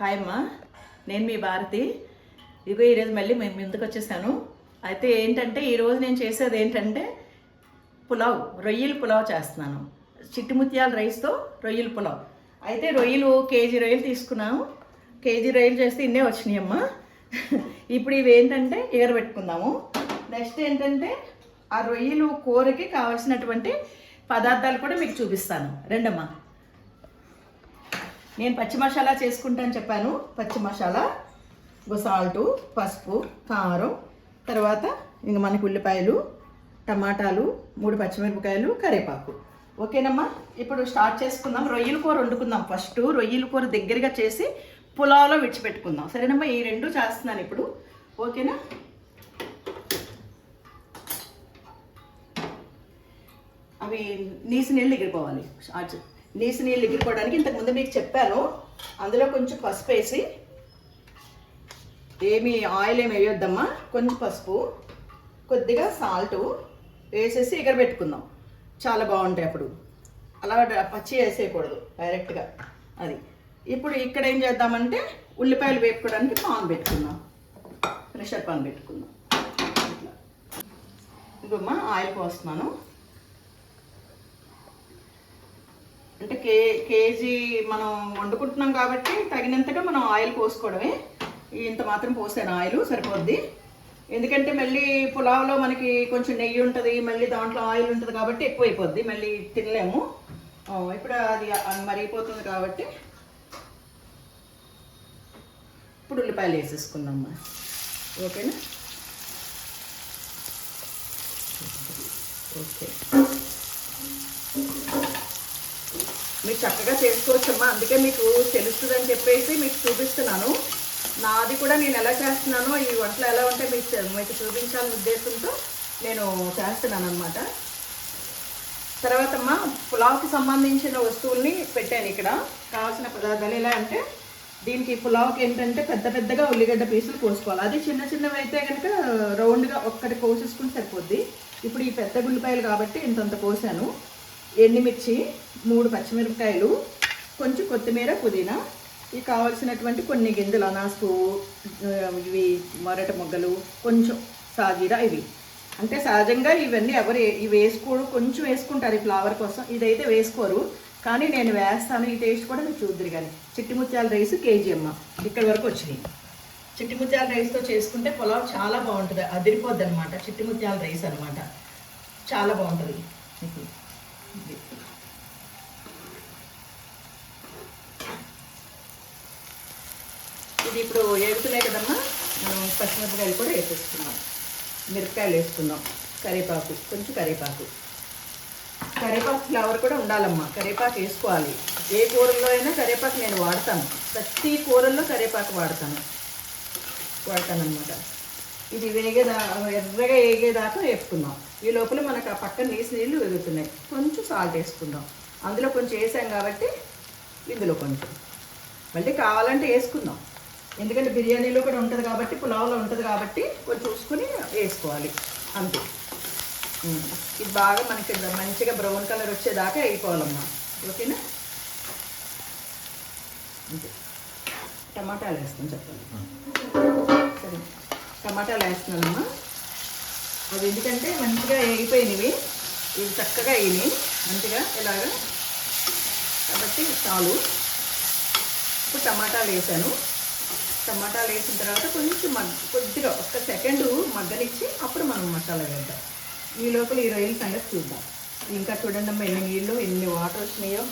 Hi అమ్మా. నేను మీ భారతి. ఇదిగో ఈరోజు మళ్ళీ మేము ముందుకు వచ్చేసాను. అయితే ఏంటంటే ఈరోజు నేను చేసేది ఏంటంటే పులావ్ రొయ్యలు పులావ్ చేస్తున్నాను. చిట్టుముత్యాల రైస్తో రొయ్యలు పులావ్. అయితే రొయ్యలు కేజీ రొయ్యలు తీసుకున్నాము. కేజీ రొయ్యలు చేస్తే ఇన్నే వచ్చినాయి అమ్మా. ఇప్పుడు ఇవి ఏంటంటే ఎగరబెట్టుకుందాము. నెక్స్ట్ ఏంటంటే ఆ రొయ్యలు కూరకి కావాల్సినటువంటి పదార్థాలు కూడా మీకు చూపిస్తాను. రెండమ్మా. నేను పచ్చి మసాలా చేసుకుంటాను చెప్పాను. పచ్చి మసాలా సాల్టు పసుపు కారం తర్వాత ఇంక మనకి ఉల్లిపాయలు టమాటాలు మూడు పచ్చిమిరపకాయలు కరివేపాకు. ఓకేనమ్మా? ఇప్పుడు స్టార్ట్ చేసుకుందాం. రొయ్యల కూర వండుకుందాం. ఫస్ట్ రొయ్యల కూర దగ్గరగా చేసి పులావ్లో విడిచిపెట్టుకుందాం. సరేనమ్మా? ఈ రెండు చేస్తున్నాను ఇప్పుడు. ఓకేనా? అవి నీసి నీళ్ళు ఎగిరిపోవాలి నీసి నీళ్ళు ఎగిరిపోవడానికి ఇంతకుముందు మీకు చెప్పాను. అందులో కొంచెం పసుపు వేసి ఏమి ఆయిల్ ఏమి వేయొద్దమ్మా కొంచెం పసుపు కొద్దిగా సాల్ట్ వేసేసి ఎగరబెట్టుకుందాం. చాలా బాగుంటాయి అప్పుడు. అలా పచ్చి వేసేయకూడదు డైరెక్ట్గా. అది. ఇప్పుడు ఇక్కడ ఏం చేద్దామంటే ఉల్లిపాయలు వేపుకోవడానికి పాన్ పెట్టుకుందాం. ప్రెషర్ పాన్ పెట్టుకుందాం. ఇట్లా ఇదిగోమ్మా ఆయిల్ పోస్తున్నాను. అంటే కే కేజీ మనం వండుకుంటున్నాం కాబట్టి తగినంతగా మనం ఆయిల్ పోసుకోవడమే. ఇంత మాత్రం పోసాను ఆయిల్ సరిపోద్ది. ఎందుకంటే మళ్ళీ పులావ్లో మనకి కొంచెం నెయ్యి ఉంటుంది మళ్ళీ దాంట్లో ఆయిల్ ఉంటుంది కాబట్టి ఎక్కువైపోద్ది మళ్ళీ తినలేము. ఇప్పుడు అది మరిగిపోతుంది కాబట్టి ఇప్పుడు ఉల్లిపాయలు వేసేసుకున్నాం ఓకేనా? ఓకే. మీరు చక్కగా చేసుకోవచ్చమ్మా. అందుకే మీకు తెలుస్తుందని చెప్పేసి మీకు చూపిస్తున్నాను. నాది కూడా నేను ఎలా చేస్తున్నానో ఈ వంటలు ఎలా ఉంటే మీకు మీకు చూపించాలని ఉద్దేశంతో నేను చేస్తున్నాను అనమాట తర్వాత అమ్మా పులావ్కి సంబంధించిన వస్తువుల్ని పెట్టాను ఇక్కడ. కావాల్సిన పదార్థాలు ఎలా అంటే దీనికి పులావ్కి ఏంటంటే పెద్ద పెద్దగా ఉల్లిగడ్డ పీసులు కోసుకోవాలి. అది చిన్న చిన్నవి అయితే కనుక రౌండ్గా ఒక్కటి కోసేసుకుని సరిపోద్ది. ఇప్పుడు ఈ పెద్ద ఉల్లిపాయలు కాబట్టి ఇంతంత కోసాను. ఎండుమిర్చి మూడు పచ్చిమిరపకాయలు కొంచెం కొత్తిమీర పుదీనా. ఇవి కావాల్సినటువంటి కొన్ని గింజలు అనాసు ఇవి మొరట మొగ్గలు కొంచెం సాజీరా ఇవి. అంటే సహజంగా ఇవన్నీ ఎవరు ఇవి వేసుకోరు కొంచెం వేసుకుంటారు ఈ ఫ్లవర్ కోసం. ఇదైతే వేసుకోరు. కానీ నేను వేస్తాను ఈ టేస్ట్ కూడా మీరు చూద్దరు కానీ. చిట్టి ముత్యాల రైస్ కేజీ అమ్మ. ఇక్కడ వరకు వచ్చినాయి. చిట్టి ముత్యాల రైస్తో చేసుకుంటే పులావ్ చాలా బాగుంటుంది. అదిరిపోద్ది అనమాట చిట్టి ముత్యాల రైస్ అనమాట చాలా బాగుంటుంది ఇది. ఇది. ఇది ఇప్పుడు ఏగుతున్నాయి కదమ్మా? మనం పచ్చిమిరపకాయలు కూడా వేసేసుకున్నాం. మిరపకాయలు వేసుకుందాం. కరివేపాకు కొంచెం కరివేపాకు. కరివేపాకు ఫ్లేవర్ కూడా ఉండాలమ్మా. కరివేపాకు వేసుకోవాలి. ఏ కూరల్లో అయినా కరివేపాకు నేను వాడతాను. ప్రతి కూరల్లో కరివేపాకు వాడతాను. వాడతాను ఇది వేగేదా ఎర్రగా వేగేదాకా వేపుకుందాం. ఈ లోపల మనకు ఆ పక్కన నీసి నీళ్ళు వెగుతున్నాయి కొంచెం సాల్ట్ వేసుకుందాం. అందులో కొంచెం వేసాం కాబట్టి ఇందులో కొంచెం. మళ్ళీ కావాలంటే వేసుకుందాం. ఎందుకంటే బిర్యానీలో కూడా ఉంటుంది కాబట్టి పులావ్లో ఉంటుంది కాబట్టి కొంచెం చూసుకుని వేసుకోవాలి. అంతే. ఇది బాగా మనకి మంచిగా బ్రౌన్ కలర్ వచ్చేదాకా వేయిపోవాలమ్మా ఓకేనా? అంతే. టమాటాలు వేస్తాం చెప్పండి. సరే. టమాటాలు వేస్తున్నానమ్మా. అది ఎందుకంటే మంచిగా వేగిపోయినవి. ఇవి చక్కగా వేయినాయి మంచిగా ఇలాగా. కాబట్టి చాలు. ఇప్పుడు టమాటాలు వేసాను. టమాటాలు వేసిన తర్వాత కొంచెం మగ్గ కొద్దిగా ఒక్క సెకండ్ మగ్గనిచ్చి అప్పుడు మనం మసాలా వేద్దాం. ఈ లోపల ఈ రొయ్యల సంగతి చూద్దాం. ఇంకా చూడండి అమ్మ ఎన్ని నీళ్ళు ఎన్ని వాటర్ వచ్చినాయో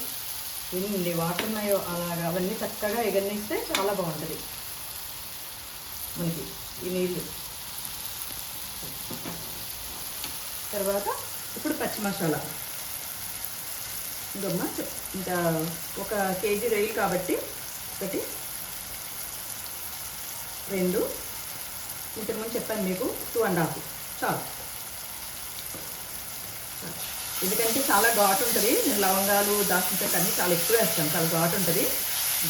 ఎన్ని వాటర్ ఉన్నాయో అలాగా అవన్నీ చక్కగా ఎగరనిస్తే చాలా బాగుంటుంది. మనకి ఈ నీళ్ళు. తర్వాత ఇప్పుడు పచ్చి మసాలా. ఇంకమ్మా ఇంకా ఒక కేజీ రొయ్యలు కాబట్టి ఒకటి రెండు. ఇంతకుముందు చెప్పాను మీకు టూ అండ్ హాఫ్ చాలు. ఎందుకంటే చాలా ఘాటు ఉంటుంది. నేను లవంగాలు దాచిన అన్నీ చాలా ఎక్కువ వేస్తాను. చాలా ఘాటు ఉంటుంది.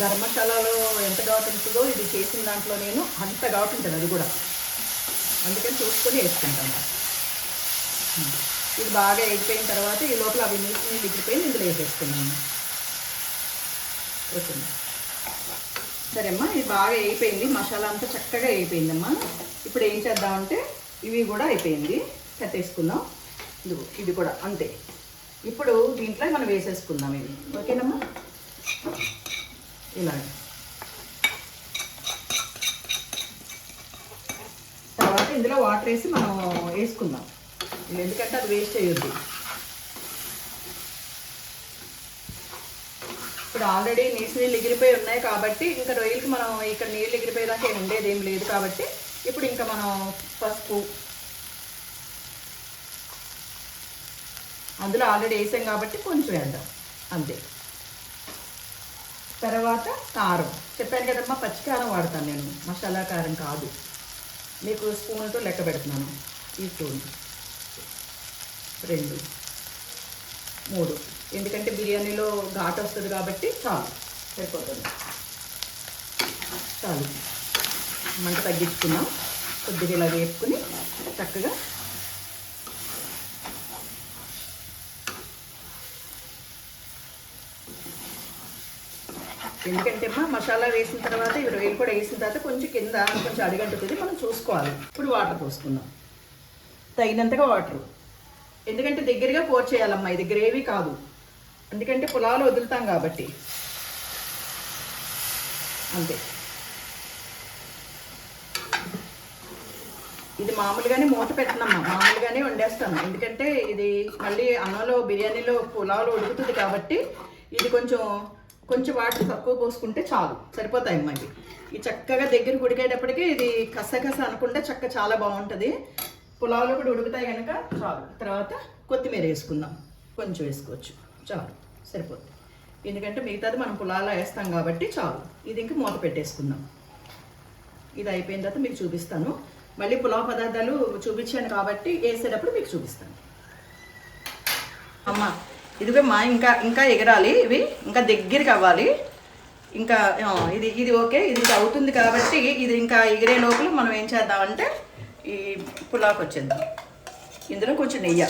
గరం మసాలాలో ఎంత ఘాటు ఉంటుందో ఇది చేసిన దాంట్లో నేను అంత ఘాటు ఉంటుంది అది కూడా. అందుకని చూసుకొని వేసుకుంటాను. ఇది బాగా ఎగిపోయిన తర్వాత ఈ లోపల అవి నీళ్ళు నీళ్ళు ఎగిరిపోయి ఇందులో వేసేసుకున్నాను. ఓకే. సరే అమ్మా ఇది బాగా అయిపోయింది మసాలా అంతా చక్కగా అయిపోయిందమ్మా ఇప్పుడు ఏం చేద్దామంటే ఇవి కూడా అయిపోయింది. కట్టేసుకుందాం ఇదిగో ఇది కూడా అంతే. ఇప్పుడు దీంట్లో మనం వేసేసుకుందాం ఇవి. ఓకేనమ్మా? ఇలా తర్వాత ఇందులో వాటర్ వేసి మనం వేసుకుందాం. ఎందుకంటే అది వేస్ట్ చేయొద్దు. ఇప్పుడు ఆల్రెడీ నీచు నీళ్ళు ఎగిరిపోయి ఉన్నాయి కాబట్టి ఇంకా రొయ్యలకి మనం ఇక్కడ నీళ్ళు ఎగిరిపోయేదాకా ఏం ఉండేది ఏం లేదు కాబట్టి ఇప్పుడు ఇంకా మనం పసుపు అందులో ఆల్రెడీ వేసాం కాబట్టి కొంచెం వేద్దాం. అంతే. తర్వాత కారం. చెప్పాను కదమ్మా పచ్చికారం వాడతాను నేను. మసాలా కారం కాదు. మీకు స్పూన్తో లెక్క పెడుతున్నాను. ఈ స్పూన్ రెండు. మూడు. ఎందుకంటే బిర్యానీలో ఘాట్ వస్తుంది కాబట్టి చాలు సరిపోతుంది. చాలు. మంట తగ్గించుకున్నాం కొద్దిగా ఇలా వేపుకుని చక్కగా ఎందుకంటే అమ్మా మసాలా వేసిన తర్వాత ఈ రొయ్యలు కూడా వేసిన తర్వాత కొంచెం కింద కొంచెం అడిగంటుతుంది మనం చూసుకోవాలి. ఇప్పుడు వాటర్ పోసుకుందాం. తగినంతగా వాటర్. ఎందుకంటే దగ్గరగా పోర్ చేయాలమ్మా ఇది గ్రేవీ కాదు. ఎందుకంటే పులాలు వదులుతాం కాబట్టి. అంతే. ఇది మామూలుగానే మూత పెట్టనమ్మా. మామూలుగానే వండేస్తాను. ఎందుకంటే ఇది మళ్ళీ అన్నంలో బిర్యానీలో పులావులో ఉడుకుతుంది కాబట్టి ఇది కొంచెం కొంచెం వాటర్ తక్కువ పోసుకుంటే చాలు. సరిపోతాయి అమ్మా ఈ చక్కగా దగ్గర ఉడికేటప్పటికి ఇది కసకస అనుకుంటే చక్క చాలా బాగుంటుంది. పులావులో కూడా ఉడుకుతాయి కనుక చాలు. తర్వాత కొత్తిమీర వేసుకుందాం. కొంచెం వేసుకోవచ్చు. చాలు సరిపోతుంది ఎందుకంటే మిగతాది మనం పులాలో వేస్తాం కాబట్టి చాలు. ఇది ఇంక మూత పెట్టేసుకుందాం. ఇది అయిపోయిన తర్వాత మీకు చూపిస్తాను. మళ్ళీ పులావ్ పదార్థాలు చూపించాను కాబట్టి వేసేటప్పుడు మీకు చూపిస్తాను. అమ్మ ఇదిగో మా ఇంకా ఇంకా ఎగరాలి ఇవి ఇంకా దగ్గరికి అవ్వాలి. ఇంకా ఇది ఇది ఓకే ఇది అవుతుంది కాబట్టి ఇది ఇంకా ఎగిరే లోపల మనం ఏం చేద్దామంటే ఈ పులావ్కి వచ్చేద్దాం. ఇందులో కొంచెం నెయ్యి.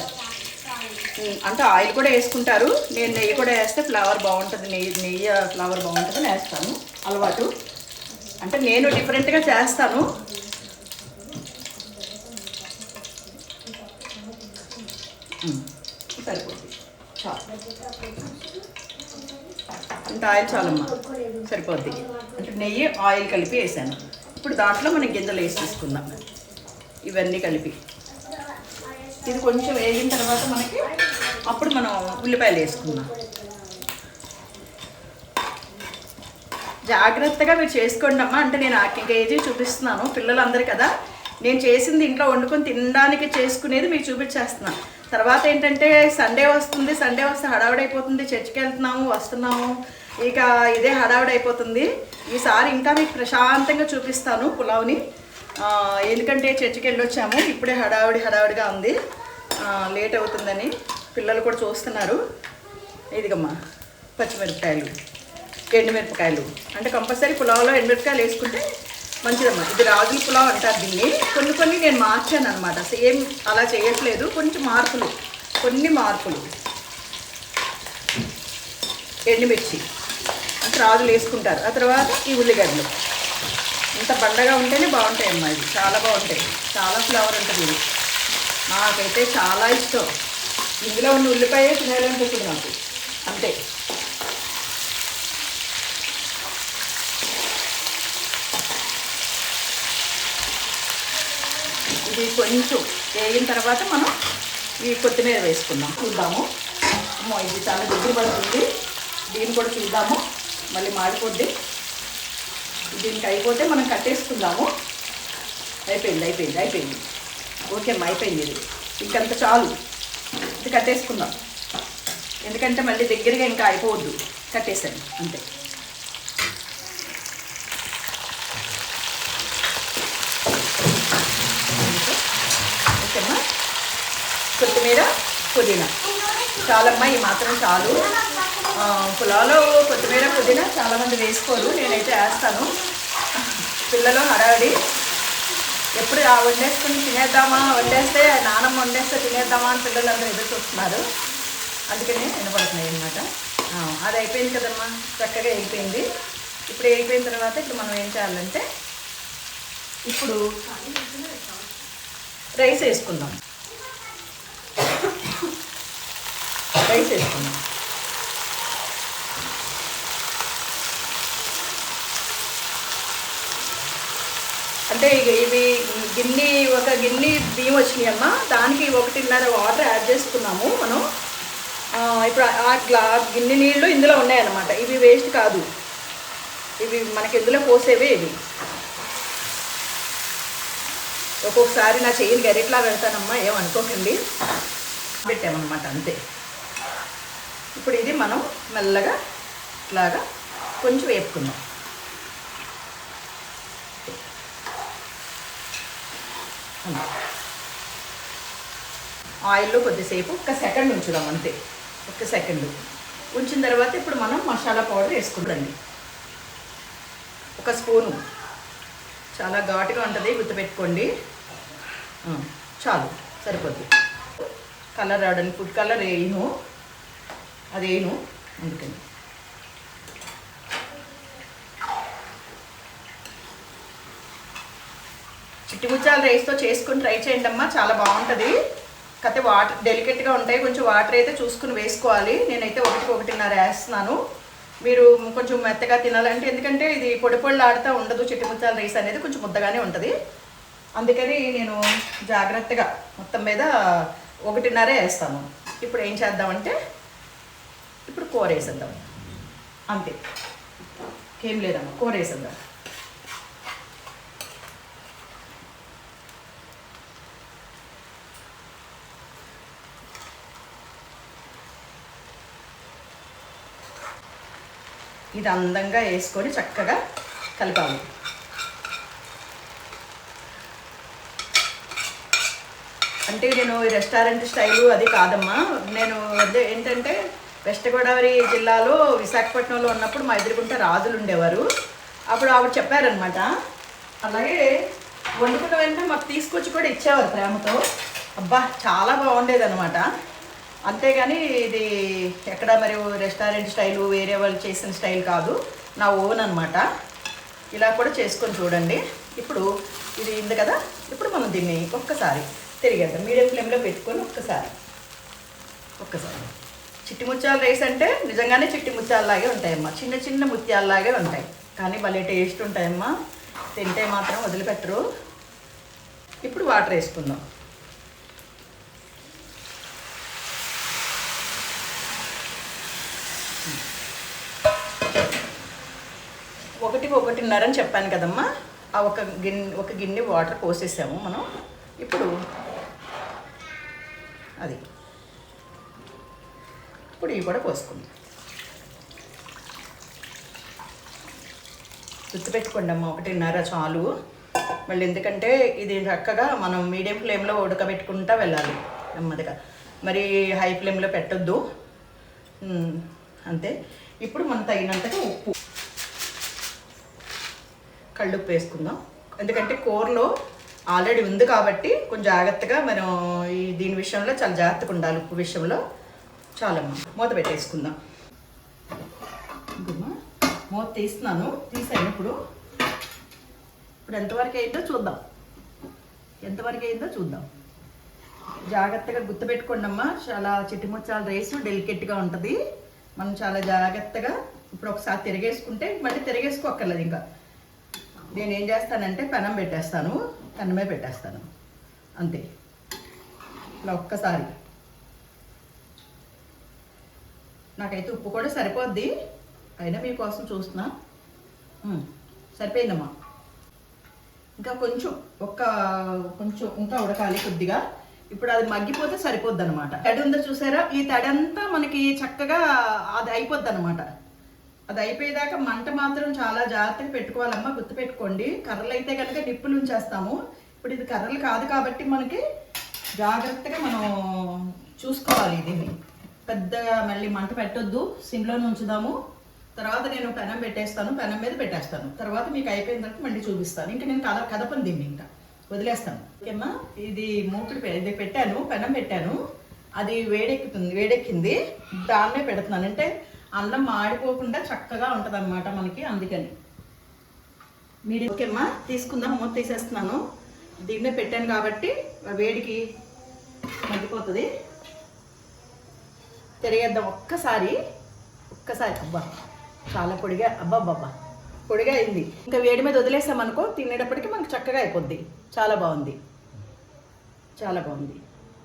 అంటే ఆయిల్ కూడా వేసుకుంటారు. నేను నెయ్యి కూడా వేస్తే ఫ్లవర్ బాగుంటుంది. నెయ్యి నెయ్యి ఫ్లవర్ బాగుంటుందని వేస్తాను. అలవాటు. అంటే నేను డిఫరెంట్గా చేస్తాను. సరిపోతుంది. చాలు. అంటే ఆయిల్ చాలమ్మా. సరిపోద్ది. అంటే నెయ్యి ఆయిల్ కలిపి వేసాను. ఇప్పుడు దాంట్లో మనం గింజలు వేసి తీసుకుందాం. ఇవన్నీ కలిపి. ఇది కొంచెం వేగిన తర్వాత మనకి అప్పుడు మనం ఉల్లిపాయలు వేసుకుందాం. జాగ్రత్తగా మీరు చేసుకోండి అమ్మా. అంటే నేను ఇంకా ఏజీ చూపిస్తున్నాను? పిల్లలందరూ కదా. నేను చేసింది ఇంట్లో వండుకొని తినడానికి చేసుకునేది మీకు చూపించేస్తున్నాను తర్వాత ఏంటంటే సండే వస్తుంది సండే వస్తే హడావిడైపోతుంది చర్చికి వెళ్తున్నాము వస్తున్నాము. ఇక ఇదే హడావిడైపోతుంది ఈసారి ఇంకా మీకు ప్రశాంతంగా చూపిస్తాను పులావ్ని. ఎందుకంటే చర్చికి వెళ్ళొచ్చాము. ఇప్పుడే హడావిడి హడావిడిగా ఉంది. లేట్ అవుతుందని. పిల్లలు కూడా చూస్తున్నారు. ఇదిగమ్మా పచ్చిమిరపకాయలు ఎండుమిరపకాయలు. అంటే కంపల్సరీ పులావ్లో ఎండుమిరపకాయలు వేసుకుంటే మంచిదమ్మా. ఇది రాజుల పులావ్ అంటారు దీన్ని. కొన్ని కొన్ని నేను మార్చాను అనమాట సేమ్ అలా చేయట్లేదు. కొంచెం మార్పులు కొన్ని మార్పులు. ఎండుమిర్చి. అంటే రాజులు వేసుకుంటారు. ఆ తర్వాత ఈ ఉల్లిగడ్డలు. ఇంత బండగా ఉంటేనే బాగుంటాయి అమ్మా చాలా బాగుంటాయి. చాలా ఫ్లేవర్ ఉంటుంది ఇది నాకైతే చాలా ఇష్టం. ఇందులో ఉన్న ఉల్లిపాయ తినాలనిపిస్తుంది నాకు అంతే. ఇది కొంచెం వేగిన తర్వాత మనం ఈ కొత్తిమీర వేసుకుందాం. చూద్దాము. అమ్మో ఇది చాలా దగ్గర పడుతుంది. దీన్ని కూడా చూద్దాము. మళ్ళీ మాడిపోద్ది. దీనికి అయిపోతే మనం కట్టేసుకుందాము. అయిపోయింది అయిపోయింది అయిపోయింది. ఓకే అమ్మా అయిపోయింది ఇది. ఇంకంత చాలు. ఇది కట్టేసుకుందాం. ఎందుకంటే మళ్ళీ దగ్గరగా ఇంకా అయిపోవద్దు. కట్టేసాను అంతే. ఓకేమ్మా కొత్తిమీర పుదీనా. చాలమ్మా ఈ మాత్రం చాలు. ఆ, కొత్తిమీర పుదీనా చాలామంది వేసుకోరు. నేనైతే వేస్తాను. పిల్లలు హడావిడి. ఎప్పుడు ఆ వండేసుకుని తినేద్దామా? వండేస్తే నానమ్మ వండేస్తే తినేద్దామా అని పిల్లలందరూ ఎదురు చూస్తున్నారు. అందుకని వినపడుతున్నాయి అనమాట అది అయిపోయింది కదమ్మా. చక్కగా అయిపోయింది. ఇప్పుడు అయిపోయిన తర్వాత ఇప్పుడు మనం ఏం చేయాలంటే ఇప్పుడు రైస్ వేసుకుందాం. రైస్ వేసుకుందాం. అంటే ఇక ఇవి గిన్నె ఒక గిన్నె బియ్యం వచ్చినాయి అమ్మ. దానికి ఒకటిన్నర వాటర్ యాడ్ చేసుకున్నాము మనం. ఇప్పుడు ఆ గ్లా గిన్నె నీళ్ళు ఇందులో ఉన్నాయన్నమాట. ఇవి వేస్ట్ కాదు. ఇవి మనకి ఇందులో పోసేవే ఇవి. ఒక్కొక్కసారి నా చెయ్యిని గరిట్లా వెళ్తానమ్మా ఏమనుకోకండి పెట్టామన్నమాట అంతే. ఇప్పుడు ఇది మనం మెల్లగా ఇట్లాగా కొంచెం వేపుకుందాం. ఆయిల్లో కొద్దిసేపు ఒక సెకండ్ ఉంచుదాం అంతే. ఒక సెకండ్. ఉంచిన తర్వాత ఇప్పుడు మనం మసాలా పౌడర్ వేసుకుందండి ఒక స్పూను. చాలా ఘాటుగా ఉంటుంది గుర్తుపెట్టుకోండి. చాలు సరిపోద్ది. కలర్ రావడానికి ఫుడ్ కలర్ వేయను. అది వేయను అందుకని. చిట్టిముచ్చాల రైస్తో చేసుకుని ట్రై చేయండి అమ్మా చాలా బాగుంటుంది. కాకపోతే వాటర్ డెలికేట్గా ఉంటాయి కొంచెం వాటర్ అయితే చూసుకుని వేసుకోవాలి. నేనైతే ఒకటికి ఒకటిన్నర వేస్తున్నాను. మీరు కొంచెం మెత్తగా తినాలంటే ఎందుకంటే ఇది పొడి పొడిలు ఆడుతూ ఉండదు చిట్టిముచ్చాల రైస్ అనేది కొంచెం ముద్దగానే ఉంటుంది. అందుకని నేను జాగ్రత్తగా మొత్తం మీద ఒకటిన్నరే వేస్తాను. ఇప్పుడు ఏం చేద్దామంటే ఇప్పుడు కూర వేసేద్దాం. అంతే. ఏం లేదమ్మా కూర వేసేద్దాం. ఇది అందంగా వేసుకొని చక్కగా కలపాలి. అంటే నేను ఈ రెస్టారెంట్ స్టైలు అది కాదమ్మా. నేను అదే ఏంటంటే వెస్ట్ గోదావరి జిల్లాలో విశాఖపట్నంలో ఉన్నప్పుడు మా ఎదురుకుంటే రాజులు ఉండేవారు. అప్పుడు ఆవిడ చెప్పారనమాట అలాగే వండుకున్న వెంటనే మాకు తీసుకొచ్చి కూడా ఇచ్చేవారు ప్రేమతో. అబ్బా చాలా బాగుండేది అనమాట అంతేగాని ఇది ఎక్కడ మరి రెస్టారెంట్ స్టైలు వేరే వాళ్ళు చేసిన స్టైల్ కాదు. నా ఓన్ అనమాట ఇలా కూడా చేసుకొని చూడండి. ఇప్పుడు ఇది ఉంది కదా? ఇప్పుడు మనం దీన్ని ఒక్కసారి తిరిగేద్దాం. మీడియం ఫ్లేమ్లో పెట్టుకొని ఒక్కసారి. ఒక్కసారి. చిట్టి ముత్యాల రైస్ అంటే నిజంగానే చిట్టి ముత్యాలలాగే ఉంటాయమ్మా. చిన్న చిన్న ముత్యాలలాగే ఉంటాయి. కానీ భలే టేస్ట్ ఉంటాయమ్మా. తింటే మాత్రం వదిలిపెట్టరు. ఇప్పుడు వాటర్ వేసుకుందాం. ఒకటి ఒకటిన్నర అని చెప్పాను కదమ్మా. ఆ ఒక గిన్నె ఒక గిన్నె వాటర్ పోసేసాము మనం. ఇప్పుడు అది. ఇప్పుడు ఇవి కూడా పోసుకుందాం. గుర్తుపెట్టుకోండి అమ్మ ఒకటిన్నర చాలు. మళ్ళీ ఎందుకంటే ఇది చక్కగా మనం మీడియం ఫ్లేమ్లో ఉడకబెట్టుకుంటా వెళ్ళాలి నెమ్మదిగా. మరి హై ఫ్లేమ్లో పెట్టొద్దు. అంతే. ఇప్పుడు మనం తగినంతగా ఉప్పు. కళ్ళుప్పు వేసుకుందాం ఎందుకంటే కూరలో ఆల్రెడీ ఉంది కాబట్టి కొంచెం జాగ్రత్తగా మనం ఈ దీని విషయంలో చాలా జాగ్రత్తగా ఉండాలి ఉప్పు విషయంలో. చాలమ్మా మూత పెట్టేసుకుందాం. ఇంకమ్మా మూత తీస్తున్నాను. తీసాను ఇప్పుడు ఇప్పుడు ఎంతవరకు అయిందో చూద్దాం. ఎంతవరకు అయిందో చూద్దాం. జాగ్రత్తగా గుర్తుపెట్టుకోండి అమ్మా చాలా చిట్టుముచ్చాల రైస్ డెలికేట్గా ఉంటుంది. మనం చాలా జాగ్రత్తగా ఇప్పుడు ఒకసారి తిరిగేసుకుంటే మళ్ళీ తిరిగేసుకోక్కర్లేదు ఇంకా. నేను ఏం చేస్తానంటే పెనం పెట్టేస్తాను పెనమే పెట్టేస్తాను. అంతే. ఇలా ఒక్కసారి. నాకైతే ఉప్పు కూడా సరిపోద్ది. అయినా మీకోసం చూస్తున్నా. సరిపోయిందమ్మా. ఇంకా కొంచెం ఒక్క కొంచెం ఇంకా ఉడకాలి కొద్దిగా. ఇప్పుడు అది మగ్గిపోతే సరిపోద్ది అనమాట తడి ఉందో చూసారా? ఈ తడంతా అంతా మనకి చక్కగా అది అయిపోద్ది అనమాట అది అయిపోయేదాకా మంట మాత్రం చాలా జాగ్రత్తగా పెట్టుకోవాలమ్మా గుర్తుపెట్టుకోండి. కర్రలు అయితే కనుక నిప్పులు ఉంచేస్తాము ఇప్పుడు ఇది కర్రలు కాదు కాబట్టి మనకి జాగ్రత్తగా మనం చూసుకోవాలి దీన్ని. పెద్దగా మళ్ళీ మంట పెట్టొద్దు. సిమ్లో ఉంచుదాము తర్వాత నేను పెనం పెట్టేస్తాను. పెనం మీద పెట్టేస్తాను. తర్వాత మీకు అయిపోయిన తర్వాత మళ్ళీ చూపిస్తాను. ఇంకా నేను కద కదపను దీన్ని ఇంకా. వదిలేస్తాను. ఓకేమ్మా? ఇది మూకుడు ఇది పెట్టాను. పెనం పెట్టాను. అది వేడెక్కుతుంది వేడెక్కింది. దాన్నే పెడుతున్నాను. అంటే అన్నం మాడిపోకుండా చక్కగా ఉంటుంది మనకి అందుకని. మీరు ఓకే అమ్మా తీసుకుందాం మూత తీసేస్తున్నాను. దీన్నే పెట్టాను కాబట్టి ఆ వేడికి మగ్గిపోతుంది. తిరిగేద్దాం ఒక్కసారి. ఒక్కసారి. అబ్బా చాలా పొడిగా అబ్బా అబ్బా పొడిగా అయింది. ఇంకా వేడి మీద వదిలేసామనుకో తినేటప్పటికి మనకు చక్కగా అయిపోద్ది. చాలా బాగుంది. చాలా బాగుంది.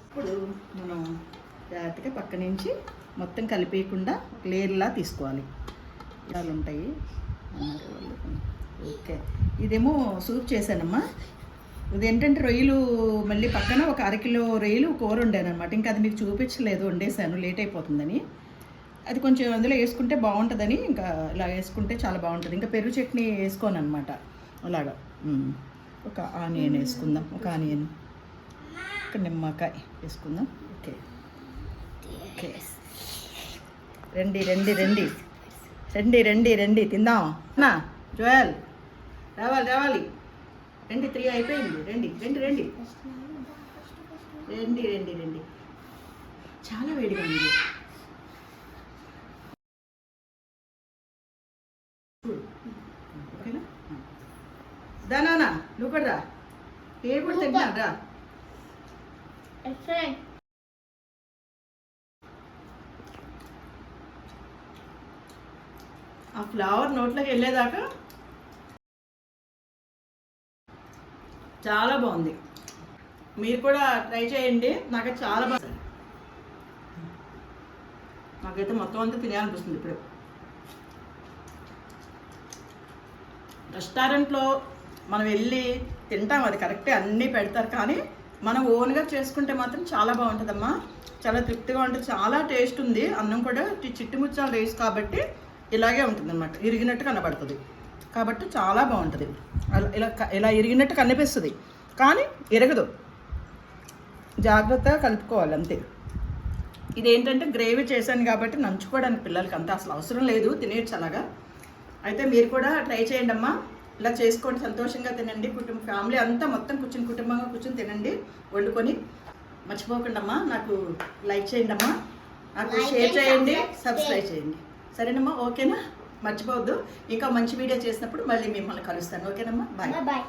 ఇప్పుడు మనం జాగ్రత్తగా పక్క నుంచి మొత్తం కలిపేయకుండా లేయర్లా తీసుకోవాలి. ఇలా ఉంటాయి అన్నారు వాళ్ళు. ఓకే. ఇదేమో సూప్ చేశానమ్మా. ఇదేంటంటే రొయ్యలు మళ్ళీ పక్కన ఒక అరకిలో రొయ్యలు కూర వండాను ఇంకా అది మీకు చూపించలేదు వండేసాను లేట్ అయిపోతుందని. అది కొంచెం అందులో వేసుకుంటే బాగుంటుందని ఇంకా ఇలా వేసుకుంటే చాలా బాగుంటుంది. ఇంకా పెరుగు చట్నీ వేసుకోను అనమాట అలాగా ఒక ఆనియన్ వేసుకుందాం. ఒక ఆనియన్. ఒక నిమ్మకాయ వేసుకుందాం. ఓకే. ఓకే. రండి రండి రండి రండి రండి రండి తిందాం నా జోయల్ రావాలి రావాలి రండి త్రీ అయిపోయింది రండి రండి రండి రండి రండి రండి చాలా వేడిగా ఉంది ఓకేనా దానా నువ్వు కూడా రా ఏ కూడా తింటాను రా ఆ ఫ్లవర్ నోట్లోకి వెళ్ళేదాకా చాలా బాగుంది. మీరు కూడా ట్రై చేయండి. నాకు చాలా బాగా నాకైతే మొత్తం అంతా తినాలనిపిస్తుంది ఇప్పుడు. రెస్టారెంట్లో మనం వెళ్ళి తింటాం అది కరెక్టే అన్నీ పెడతారు. కానీ మనం ఓన్గా చేసుకుంటే మాత్రం చాలా బాగుంటుందమ్మా. చాలా తృప్తిగా ఉంటుంది. చాలా టేస్ట్ ఉంది. అన్నం కూడా చి- చిట్టుముచ్చాల రైస్ కాబట్టి ఇలాగే ఉంటుంది అనమాట ఇరిగినట్టు కనబడుతుంది. కాబట్టి చాలా బాగుంటుంది. అలా- ఇలా ఇలా ఇరిగినట్టు కనిపిస్తుంది. కానీ ఇరగదు. జాగ్రత్తగా కలుపుకోవాలి అంతే. ఇదేంటంటే గ్రేవీ చేశాను కాబట్టి నంచుకోవడానికి పిల్లలకి అంత అసలు అవసరం లేదు. తినేయచ్చు అలాగా. అయితే మీరు కూడా ట్రై చేయండి అమ్మా. ఇలా చేసుకోండి. సంతోషంగా తినండి. కుటుంబ ఫ్యామిలీ అంతా మొత్తం కూర్చుని కుటుంబంగా కూర్చొని తినండి. వండుకొని మర్చిపోకండి అమ్మా నాకు లైక్ చేయండి అమ్మా నాకు షేర్ చేయండి సబ్స్క్రైబ్ చేయండి. సరేనమ్మా ఓకేనా? మర్చిపోవద్దు. ఇంకా మంచి వీడియో చేసినప్పుడు మళ్ళీ మిమ్మల్ని కలుస్తాను. ఓకేనమ్మా? బాయ్. బాయ్.